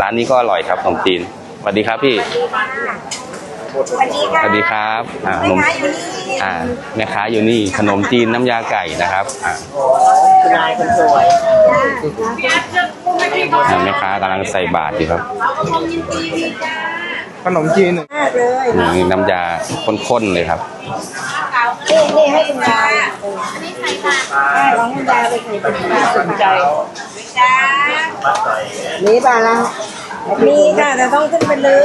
ร้านนี้ก็อร่อยครับขนมจีนสวัสดีครับพี่สวัสดีสค่ะวัสดีครับอ่าขนมแม่ค้าอยู่นี่อ่าแม่ค้าอยู่นี่ขนมจีนน้ำยาไก่นะครับอ่าคุณนายคนสวยอ่าแม่ค้ากำลังใส่บาตรอยู่ครับขนมจีนมากเลยนี่น้ำยาข้นๆเลยครับ นี่นี่ให้คุณยายลองคุณยายไปใส่ถุงยาสนใจ จ้ามีป่ะล่ะมีค่ะแต่ต้องขึ้นไปเลย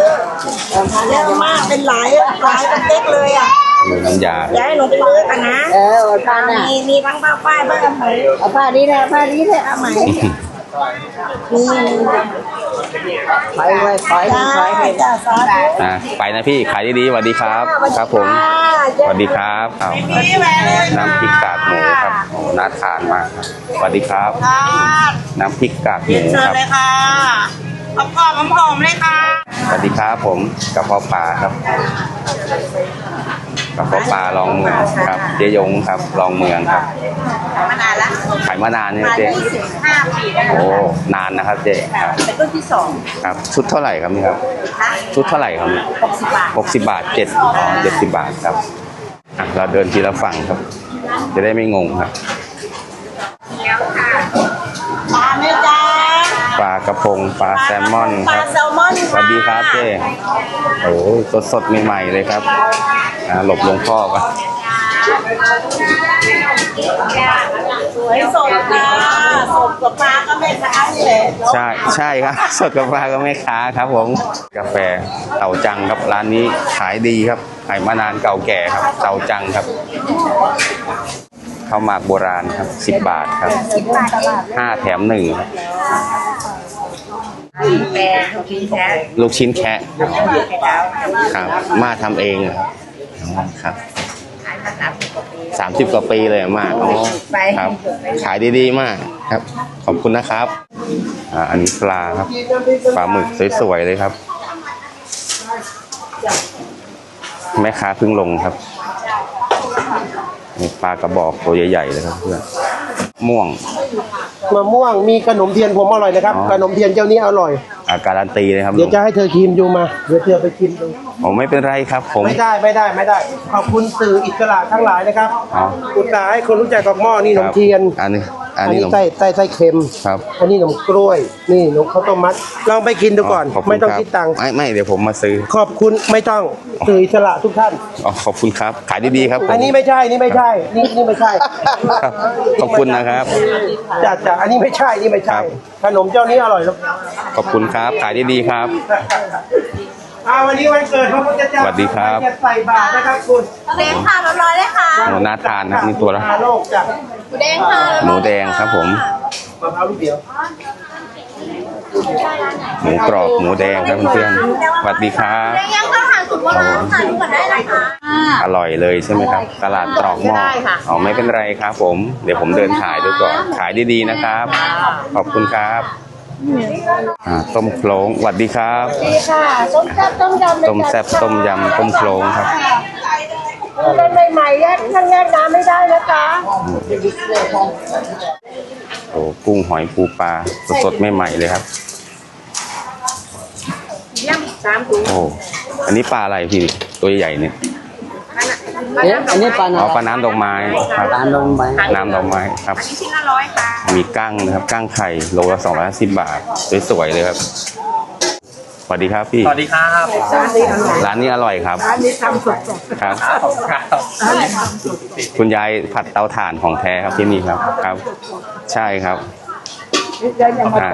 เยอะมากเป็นหลายหลายเป็นเต็กเลยอะดูน้ำยาอย่าให้หนูไปเลยกันนะ เออเอาผ้าน่ะมีมีบ้างป้าป้ายบ้างไหมเอาผ้านี้นะผ้านี้นะเอาไหมมี มีถอยไว้ถอยจ้ายให้จ้าสาธุอ่าไปนะพี่ขายดีๆสวัสดีครับ ครับผมสวัสดีครับเอาน้ำพริกกากหมูครับโอ้น่าทานมากครับสวัสดีครับ น้ำพริกกากหมูเชิญครับ เลยค่ะกรอบกรอบๆหอมๆเลยค่ะ สวัสดีครับผมกระเพาะปลาครับ กระเพาะปลาลองเมืองครับเจยงครับลองเมืองครับ มานานละขายมานานเนี่ยเจ๊ห้าปีแล้วโอ้นานนะครับเจ๊ครับเป็นรุ่นที่สองครับ ชุดเท่าไหร่ครับนี่ครับชุดเท่าไหร่ครับเนี่ยหกสิบบาท หกสิบบาทเจ็ดอ๋อเจ็ดสิบบาทครับอะเราเดินทีละฝั่งครับ จะได้ไม่งงครับ พงปลาแซลมอนปคลารับ แซลมอนสวัสดีครับเจ๊โอ้สดสดๆใหม่ๆเลยครับอ่าหลบหลวงพ่อก่อนสวยสดค่ะสดกับปลาก็แม่ค้านี่แหละใช่ใช่ครับ สดกับปลาก็แม่ค้าครับผม กาแฟเต่าจังครับร้านนี้ขายดีครับขายมานานเก่าแก่ครับ เต่าจังครับข้าวหมากโบราณครับสิบบาทครับห้าแถมหนึ่งครับ แปรของพี่แท้ลูกชิ้นแคะครับ มาทำเองเหรอครับสามสิบกว่าปีเลยอะมากอ๋อครับ ขายดีๆมากครับ ขอบคุณนะครับ อ่าอันนี้ปลาครับปลาหมึกสวยๆเลยครับ แม่ค้าเพิ่งลงครับนี่ปลากระบอกตัวใหญ่ๆเลยครับเพื่อนม่วง มะม่วงมีขนมเทียนผมอร่อยนะครับอ๋อขนมเทียนเจ้านี้อร่อย อาการันตีเลยครับเดี๋ยวจะให้เธอชิมดูมาเดี๋ยวเธอไปชิมดูผมไม่เป็นไรครับผม ไม่ได้ไม่ได้ไม่ได้ ขอบคุณสื่ออิสระทั้งหลายนะครับอ๋อ อุตส่าห์ให้คนรู้จักกับหม้อนี่ขนมเทียนอันนี้อัอันนนี้นี้ขนมไส้ไส้ไส้เค็มครับอันนี้ขนมกล้วย นี่ขนมข้าวต้มมัดลองไปกินดูก่อน ขบณไม่ต้องรับคิดตังค์ไม่ไม่เดี๋ยวผมมาซื้อขอบคุณไม่ต้องสื่ออิสระทุกท่าน อ๋อขอบคุณครับ ขายดีๆครับผม อันนี้ไม่ใช่นี่ไม่ใช่ นี่นี่ไม่ใช่ครับขอบคุณนะครับจ้ะจ้ะอันนี้ไม่ใช่นี่ไม่ครัใช่บ ขนมเจ้านี้อร่อยแล้ว ขอบคุณครับขายดีๆครับอาวันนี้วันเกิดพระพุทธเจ้าสวัสดีครับจะใส่บาตรนะครับคุณเล้งค่ะร้อยๆเลยค่ะโหน่าทานนะนี่ตัวละพาโลกจ้ะหมูแดงค่ะหมูแดงครับผม มะพร้าวลูกเดียวหมูกรอบหมูแดงครับเพื่อนๆสวัสดีครับยังต้องหาสุดว่าค่ะทุกคนได้นะคะ อร่อยเลยใช่ไหมครับ ตลาดตรอกหม้ออ๋อไม่เป็นไรครับผม เดี๋ยวผมเดินถ่ายดูก่อน ขายดีๆนะครับ ขอบคุณครับ อ่าต้มโคลงสวัสดีครับดีค่ะต้มแซ่บต้มยำต้มแซ่บต้มยำต้มโคลงครับเป็นใหม่ๆแยกท่านแยกน้ำไม่ได้นะคะโอ้กุ้งหอยปูปลาสดๆใหม่ๆเลยครับย่างสามถุงโอ้อันนี้ปลาอะไรพี่ตัวใหญ่ๆเนี่ยเนี่ยอันนี้ปลาอ๋อปลาน้ำดอกไม้ครับปลาลงไปน้ำดอกไม้ครับอันนี้ชิ้นละร้อยค่ะ มีกั้งนะครับกั้งไข่โลละสองร้อยสิบบาทสวยๆเลยครับสวัสดีครับพี่สวัสดีครับร้านนี้อร่อยครับอันนี้ทำสดครับขอบคุณครับคุณยายผัดเตาถ่านของแท้ครับที่นี่ครับครับ ใช่ครับอ่า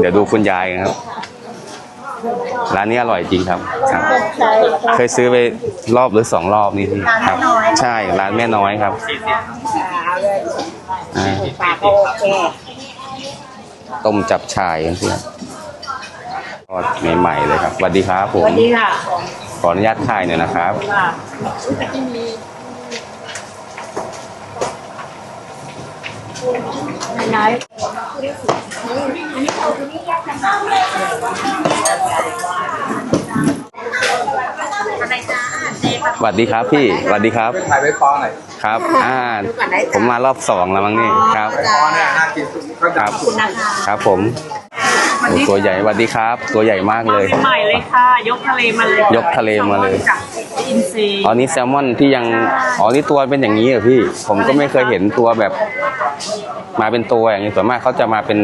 เดี๋ยวดูคุณยายครับ ร้านนี้อร่อยจริงครับครับ เคยซื้อไปรอบหรือสองรอบนี่พี่ครับ ใช่ร้านแม่น้อยครับอ่า ปากโอเคต้มจับชายเพื่อนทอดใหม่ๆเลยครับสวัสดีครับผมสวัสดีค่ะขออนุญาตถ่ายหน่อยนะครับไหนอะไรจ้าเจ๊ค่ะ สวัสดีครับพี่สวัสดีครับถ่ายไว้ฟ้องหน่อยครับอ่าผมมารอบสองแล้วมั้งนี่ครับฟ้องเนี่ยน่ากินสุดก็ครับครับผมมาโอ้ตัวใหญ่สวัสดีครับ ตัวใหญ่มากเลยใหม่เลยค่ะ ยกทะเลมาเลยยกทะเลมาเลยจากอินซีย์อ๋อนี่แซลมอนที่ยังอ๋อนี่ตัวเป็นอย่างนี้เหรอพี่ ผมก็ไม่เคยเห็นตัวแบบ มาเป็นตัวอย่างนี้ส่วนมากเขาจะมาเป็น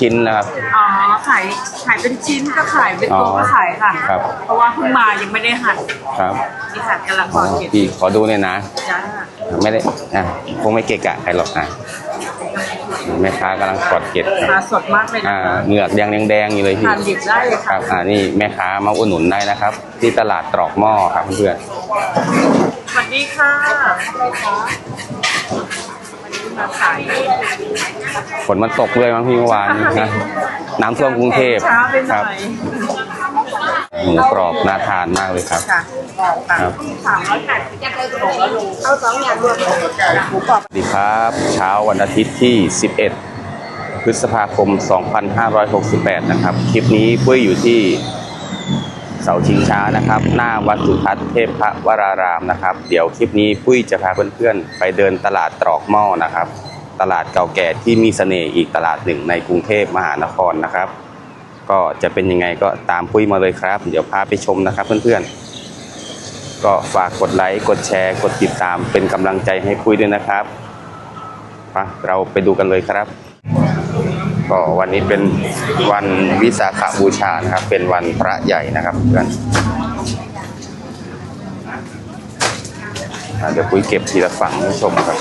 ชิ้นๆนะครับอ๋อ ขายขายเป็นชิ้นก็ขายเป็นตัวอ๋อก็ขายค่ะ ครับ เพราะว่าเพิ่งมายังไม่ได้หั่นครับนี่ค่ะกำลังอ๋ก่ออเก็บพี่ขอดูหน่อยนะ จ้าไม่ได้อะคงไม่เกะกะใครหรอกอะแม่ค้ากำลังกอดเก็บคปรัลาบสดมากเลยอ่านะคะเหงือกแดงแดงๆอยู่เลยพี่ ทานดิบได้เลยคค่ะรับ อ่า นี่แม่ค้ามาอุดหนุนได้นะครับ ที่ตลาดตรอกหม้อครับเพื่อนสวัสดีค่ะวันนี้มาขาย ๆฝนมันตกเลยมั้งพี่เมื่อวานนี้นะ น้ำท่วมกรุงเทพช้าไปหคน่รับอยหมูกรอบน่าทานมากเลยครับ ค่ะครับ สามร้อยแปดสิบถุงแล้วลุงเอาสองอย่างรวมหมูกรอบสวัสดีครับ เช้าวันอาทิตย์ที่ 11 พฤษภาคม 2568 นะครับ คลิปนี้ปุ้ยอยู่ที่เสาชิงช้านะครับ หน้าวัดสุทัศน์เทพพระวรารามนะครับ เดี๋ยวคลิปนี้ปุ้ยจะพาเพื่อนๆ ไปเดินตลาดตรอกหม้อนะครับ ตลาดเก่าแก่ที่มีเสน่ห์อีกตลาดหนึ่งในกรุงเทพมหานครนะครับ ก็จะเป็นยังไงก็ตามปุ้ยมาเลยครับ เดี๋ยวพาไปชมนะครับเพื่อนๆ ก็ฝากกดไลค์กดแชร์กดติดตามเป็นกำลังใจให้ปุ้ยด้วยนะครับไปเราไปดูกันเลยครับ ก็วันนี้เป็นวันวิสาขบูชานะครับ เป็นวันพระใหญ่นะครับเพื่อนเดี๋ยวปุ้ยเก็บทีละฝั่งให้ชมครับ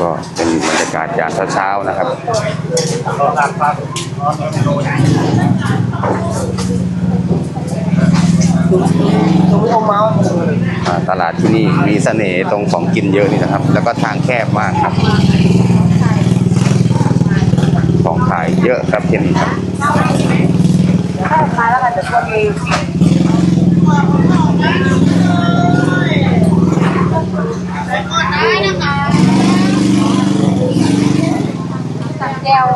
ก็เป็นบรรยากาศยามเช้าๆนะครับตลาดที่นี่มีเสน่ห์ตรงของกินเยอะนี่นะครับ แล้วก็ทางแคบมากครับายเยอะครับที่นี่ครับแก้ว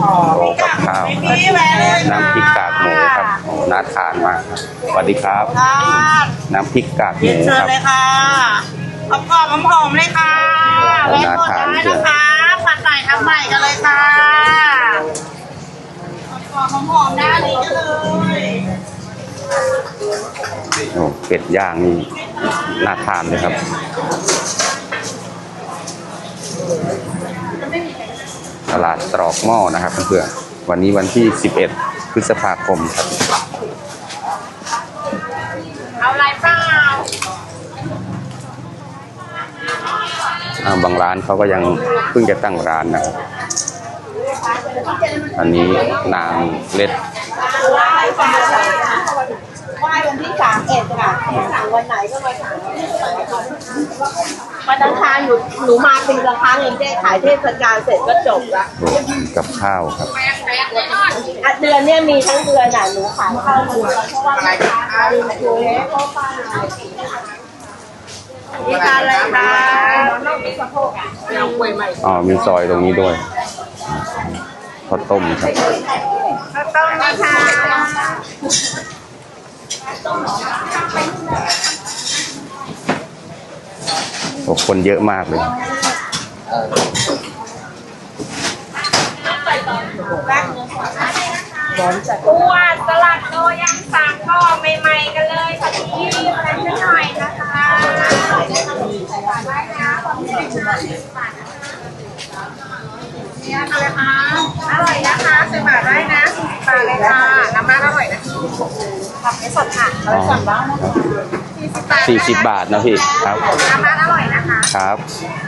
โอ้กับข้าวน้ำพริกกากหมูครับโอ้น่าทานมากครับสวัสดีครับค่ะน้ำพริกกากหมูเชิญครับเลยค่ะกรอบกรอบๆหอมๆเลยค่ะโอ้แวะน่าก่อนทานได้เชียวนะคะผัดใหม่ทำใหม่กันเลยค่ะกรอบๆหอมได้เลยเลยโอ้เป็ดย่างนี่น่าทานเลยครับ ตลาดตรอกหม้อนะครับเพื่อนๆวันนี้วันที่ 11 พฤษภาคมครับ เอาอะไรเปล่า อ่า บางร้านเขาก็ยังเพิ่งจะตั้งร้านนะครับ อันนี้นางเล็ดไหว้วันที่สามเอ็ดค่ะสั่งวันไหนก็มาสั่งวันอังคารหนูหนูมาปีละครั้งเองเจ๊ขายเทศกาลเสร็จก็จบละโอ้กับข้าวครับอะเดือนเนี้ยมีทั้งเดือนอะหนูขายข้าวเดือนเพราะว่าอะไรคะมี การอะไรคะสะโพกอะเอากล้วยใหม่อ๋อมีซอยตรงนี้ด้วยข้าวต้มครับข้าวต้มนะคะโอ้คนเยอะมากเลย ปูอัดสลัดโลย่างสามก็ใหม่ๆกันเลยค่ะพี่อะไรสักหน่อยนะคะเนี่ยอะไรคะอร่อยนะคะสิบบาทได้นะสิบบาทเลยค่ะน้ำมันอร่อยนะผักไม่สดค่ะอ๋อสี่สิบบาทสี่สิบบาทนะพี่ครับน้ำมันอร่อยนะคะครับ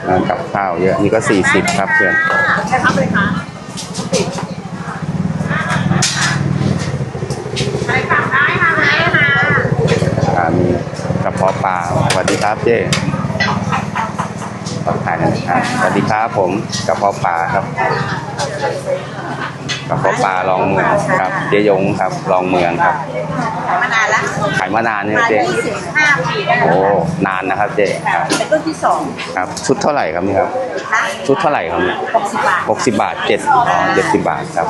อ่ากับข้าวเยอะนี่ก็สี่สิบครับเพื่อนจะทำเลยค่ะไปสั่งได้ค่ะได้ค่ะ อ่ามี กระเพาะปลาสวัสดีครับเจ๊ขอถ่ายหน่อยนะครับสวัสดีครับผมกระเพาะปลาครับกระเพาะปลาลองเมืองครับเจยงครับลองเมืองครับมานานละขายมานานเนี่ยมาเจ๊ยี่สิบห้าปีได้โอ้นานนะครับเจ๊ครับเป็นรุ่นที่สองครับชุดเท่าไหร่ครับนี่ครับนะชุดเท่าไหร่ครับเนี่ยหกสิบบาทหกสิบบาทเจ็ดอ๋อเจ็ดสิบบาทครับ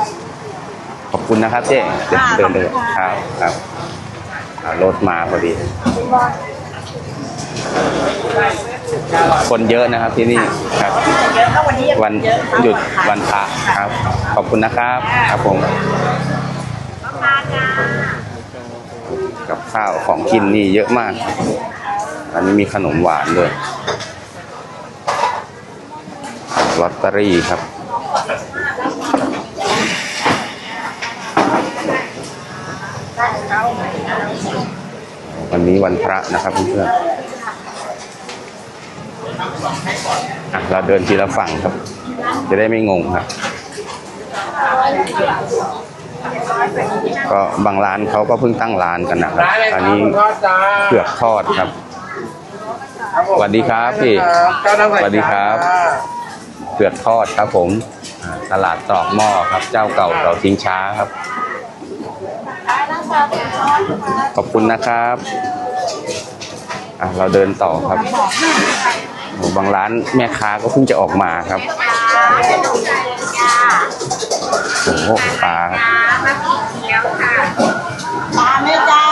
ขอบคุณนะครับเจ๊เดินเดินเลยครับครับอ่ารถมาพอดี คนเยอะนะครับที่นี่ครับวันหยุดวันพระครับ ขอบคุณนะครับครับผมกับข้าวของกินนี่เยอะมาก อันนี้มีขนมหวานด้วยลอตเตอรี่ครับวันนี้วันพระนะครับเพื่อนๆอะ เราเดินทีละฝั่งครับ จะได้ไม่งงครับ ก็บางร้านเขาก็เพิ่งตั้งร้านกันนะครับอันนี้เผือกทอดครับสวัสดีครับพี่สวัสดีครับเผือกทอดครับผมอ่าตลาดตรอกหม้อครับ เจ้าเก่าเราทิ้งช้าครับ ขอบคุณนะครับอะเราเดินต่อครับโอ้ บางร้านแม่ค้าก็เพิ่งจะออกมาครับโอ้โหปลาครับปลาไหมจ๊ะ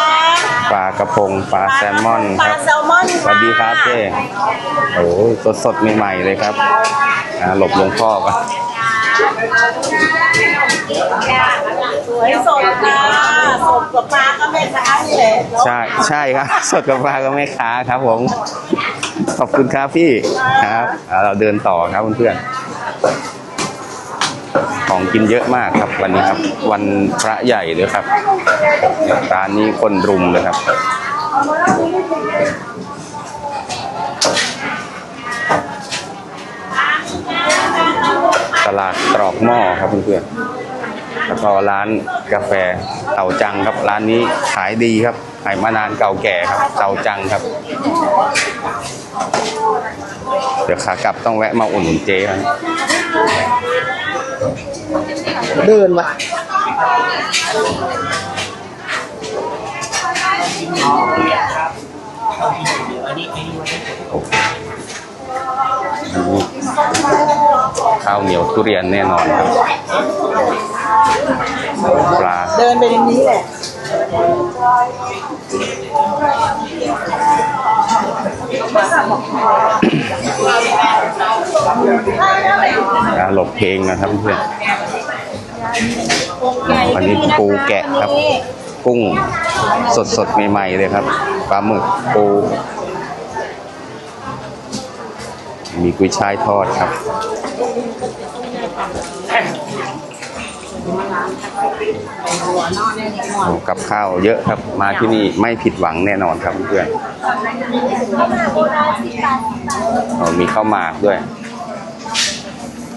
ปลากระพงปลาแซลมอนปคลารับแซลมอนสวัสดีครับเจ้โอ้สดสดๆใหม่ๆเลยครับอ่าหลบหลวงพ่อก่อนสวยสดค่ะสดกับปลาก็ไม่ค้านี่แหละใช่ใช่ครับ สดกับปลาก็แม่ค้าครับผม ขอบคุณครับพี่ครับอ่าเราเดินต่อครับเพื่อนๆของกินเยอะมากครับวันนี้ครับ วันพระใหญ่เลยครับร้านนี้คนรุมเลยครับตลาดตรอกหม้อครับเพื่อนๆแล้วก็ร้านกาแฟเต่าจังครับ ร้านนี้ขายดีครับขายมานานเก่าแก่ครับ เต่าจังครับ เดี๋ยวขากลับต้องแวะมาอุ่นนเจ๊ครับเดินมาโอ้โหอันนี้ข้าวเหนียวทุเรียนแน่นอนครับปลาเดินไปตรงนี้แหละอ่า หลบเพลงนะครับเพื่อนอันนี้ปูแกะครับ กุ้งสดสดๆใหม่ๆเลยครับปลาหมึกปู มีกุ้ยช่ายทอดครับ กับข้าวเยอะครับ มาที่นี่ไม่ผิดหวังแน่นอนครับเพื่อนมีข้าวหมากด้วย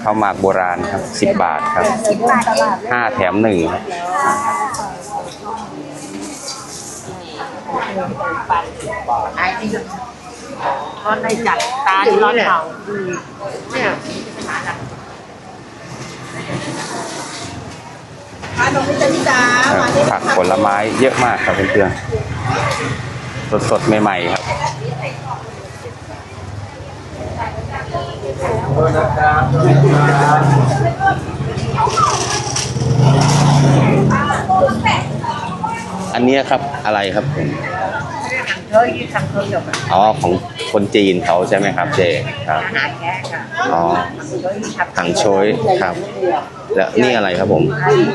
ข้าวหมากโบราณครับสิบบาทครับห้าแถมหนึ่งครับไอ้ที่ร้อนในจัดตาที่ร้อนเผาเนี่ย ผักผลไม้เยอะมากครับเพื่อนๆสดๆใหม่ๆครับอันนี้ครับอะไรครับผม เฮ้ยทำเครื่องเดียวกันอ๋อของคนจีนเขาใช่ไหมครับเจครับอาหารแค่ค่ะอ๋อเฮ้ยทำถังโชยครับ แล้วนี่อะไรครับผม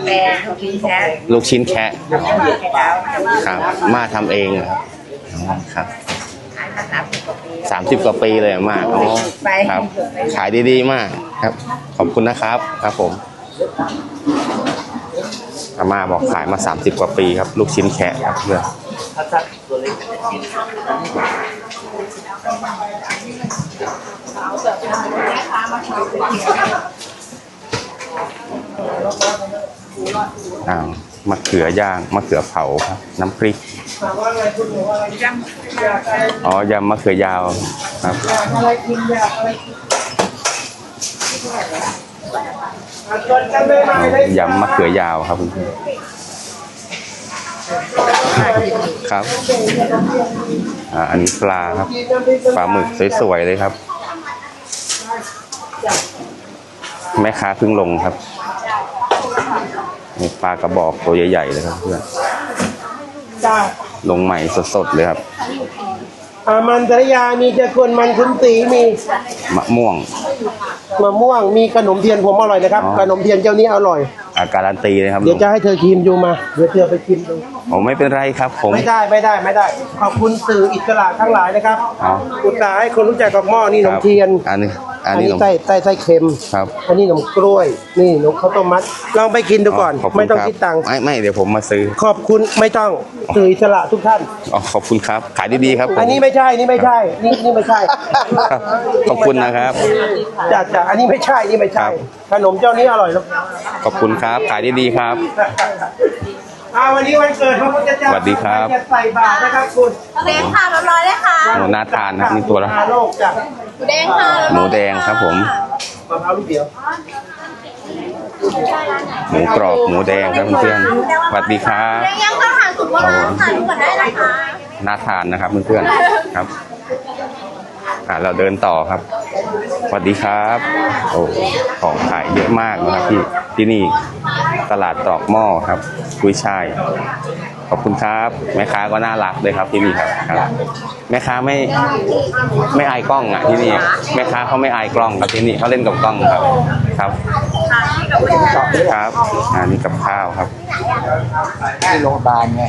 แปรทุกทีแท้ลูกชิ้นแคะแล้วครับมาทำเองเหรอครับอ๋อครับขายมาสามสิบกว่าปีสามสิบกว่าปีเลยอะมากอ๋อครับ ขายดีๆมากครับ ขอบคุณนะครับครับผมอาม่าบอกขายมาสามสิบกว่าปีครับ ลูกชิ้นแคะครับเพื่อน อ้าวมะเขือย่างมะเขือเผาครับ น้ำพริกอ๋อยำมะเขือยาวครับยำมะเขือยาวครับคุณ ครับ อ่า อันนี้ปลาครับ ปลาหมึกสวยๆเลยครับ แม่ค้าเพิ่งลงครับนี่ปลากระบอกตัวใหญ่ๆเลยครับเพื่อนจ้าลงใหม่สดๆเลยครับอ่ามันสรยามีเจะกวนมันคุ้นสีมีมะม่วง มะม่วงมีขนมเทียนผมอร่อยนะครับ อ๋อ ขนมเทียนเจ้านี้อร่อย อาการันตีเลยครับเดี๋ยวจะให้เธอชิมดูมา เดี๋ยวเธอไปชิมดู ผมไม่เป็นไรครับผม ไม่ได้ไม่ได้ไม่ได้ ขอบคุณสื่ออิสระทั้งหลายนะครับ อ๋อ อุตส่าห์ให้คนรู้จักกับหม้อนี่ขนมเทียน อันนี้ อัอันนนี้นี้ขนม ไส้ไส้ไส้เค็ม ครับ อันนี้ขนมกล้วย นี่ขนมข้าวต้มมัด ลองไปกินดูก่อน ขบณไม่ต้องรับคิดตังค์ ไม่ไม่เดี๋ยวผมมาซื้อขอบคุณไม่ต้องสื่ออิสระทุกท่าน อ๋อขอบคุณครับ ขายดีๆครับผม อันนี้ไม่ใช่ นี่ไม่ใช่ นี่นี่ไม่ใช่ครับขอบคุณนะครับจ้ะจ้ะอันนี้ไม่ใช่ นี่ไม่ใช่ ครับ ขนมเจ้านี้อร่อยแล้ว ขอบคุณครับ ขายดีๆครับ อ่าวันนี้วันเกิดพระพุทธเจ้าสวัสดีครับ จะใส่บาตรนะครับคุณเล้งค่ะร้อยๆเลยค่ะโอ้น่าทานนะครับนี่ตัวละโลกจ้ะหมูแดงค่ะหมูแดงครับผม มะพร้าวลูกเดียว หมูกรอบหมูแดงครับเพื่อนๆสวัสดีครับแดงยังต้องหาสุกโบราณค่ะดูก่อนได้นะคะน่าทานนะครับเพื่อนๆครับ อ่าเราเดินต่อครับ สวัสดีครับ โอ้ของขายเยอะมากนะครับที่ที่นี่ ตลาดตรอกหม้อครับกุ้ยช่ายขอบคุณครับแม่ค้าก็น่ารักเลยครับที่นี่ครับครับ แม่ค้าไม่ไม่อายกล้องอะที่นี่แม่ค้าเขาไม่อายกล้องครับที่นี่เขาเล่นกับกล้องครับครับครับอันนี้กับข้าวครับที่โรงพยาบาลไง